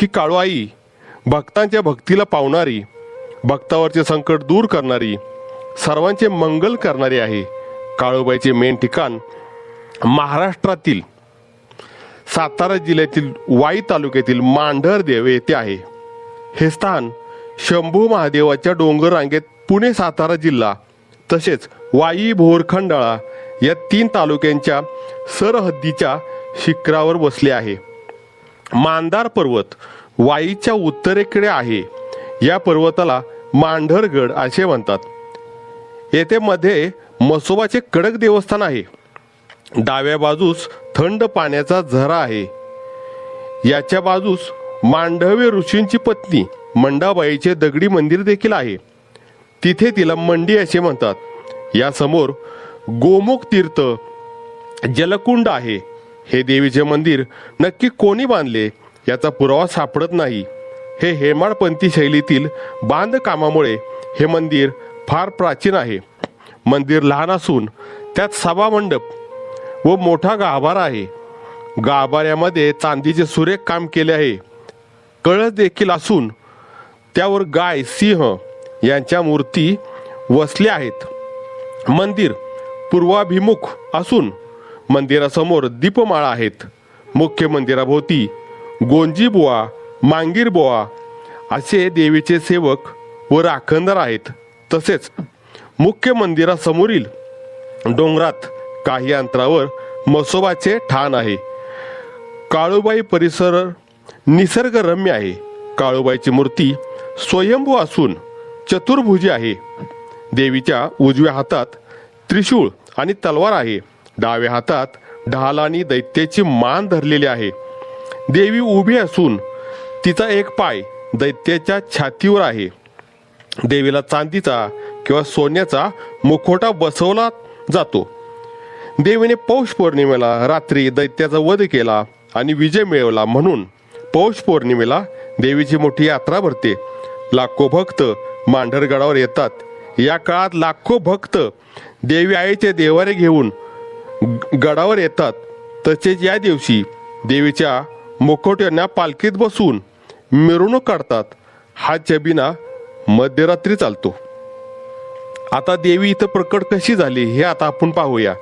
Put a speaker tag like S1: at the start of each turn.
S1: ही काळूआई भक्तांच्या भक्तीला पावणारी भक्तावरचे संकट दूर करणारी सर्वांचे मंगल करणारी आहे काळूबाईचे मेन ठिकाण महाराष्ट्रातील सातारा जिल्ह्यातील वाई तालुक्यातील मांढरदेव येथे आहे. हे स्थान शंभू महादेवाच्या डोंगर रांगेत पुणे सातारा जिल्हा तसेच वाई भोर खंडाळा या तीन तालुक्यांच्या सरहद्दीच्या शिखरावर बसले आहे. मांदार पर्वत वाईच्या उत्तरेकडे आहे. या पर्वताला मांढरगड असे म्हणतात. येथे मध्ये मसोबाचे कडक देवस्थान आहे. डाव्या बाजूस थंड पाण्याचा झरा आहे. याच्या बाजूस मांढवे ऋषींची पत्नी मंडाबाईचे दगडी मंदिर देखील आहे. तिथे तिला मंडी असे म्हणतात. यासमोर गोमुख तीर्थ जलकुंड आहे. हे देवीचे मंदिर नक्की कोणी बांधले याचा पुरावा सापडत नाही. हे हेमाडपंथी शैलीतील बांधकामामुळे हे मंदिर फार प्राचीन आहे. मंदिर लहान असून त्यात सभा मंडप व मोठा गाभारा आहे. गाभाऱ्यामध्ये चांदीचे सुरेख काम केले आहे. कळस देखील असून त्यावर गाय सिंह यांच्या मूर्ती वसल्या आहेत. मंदिर पूर्वाभिमुख असून मंदिरासमोर दीपमाळा आहेत. मुख्य मंदिराभोवती गोंजीबुवा मांगीरबुवा असे देवीचे सेवक व राखणदार आहेत. तसेच मुख्य मंदिरासमोरील डोंगरात काही अंतरावर मसोबाचे ठाण आहे. काळूबाई परिसर निसर्गरम्य आहे. काळूबाईची मूर्ती स्वयंभू असून चतुर्भुजी आहे. देवीच्या उजव्या हातात त्रिशूळ आणि तलवार आहे. डाव्या हातात ढालानी दैत्याची मान धरलेली आहे. देवी उभी असून तिचा एक पाय दैत्याच्या छातीवर आहे. देवीला चांदीचा किंवा सोन्याचा मुखोटा बसवला जातो. देवीने पौष पौर्णिमेला रात्री दैत्याचा वध केला आणि विजय मिळवला म्हणून पौष पौर्णिमेला देवीची मोठी यात्रा भरते. लाखो भक्त मांढरगडावर येतात. या काळात लाखो भक्त देवी आईचे देवारे घेऊन गडावर येतात. तसेच या दिवशी देवीच्या मुखवट्यांना पालखीत बसून मिरवणूक काढतात. हा जबिना मध्यरात्री चालतो. आता देवी इथं प्रकट कशी झाली हे आता आपण पाहूया.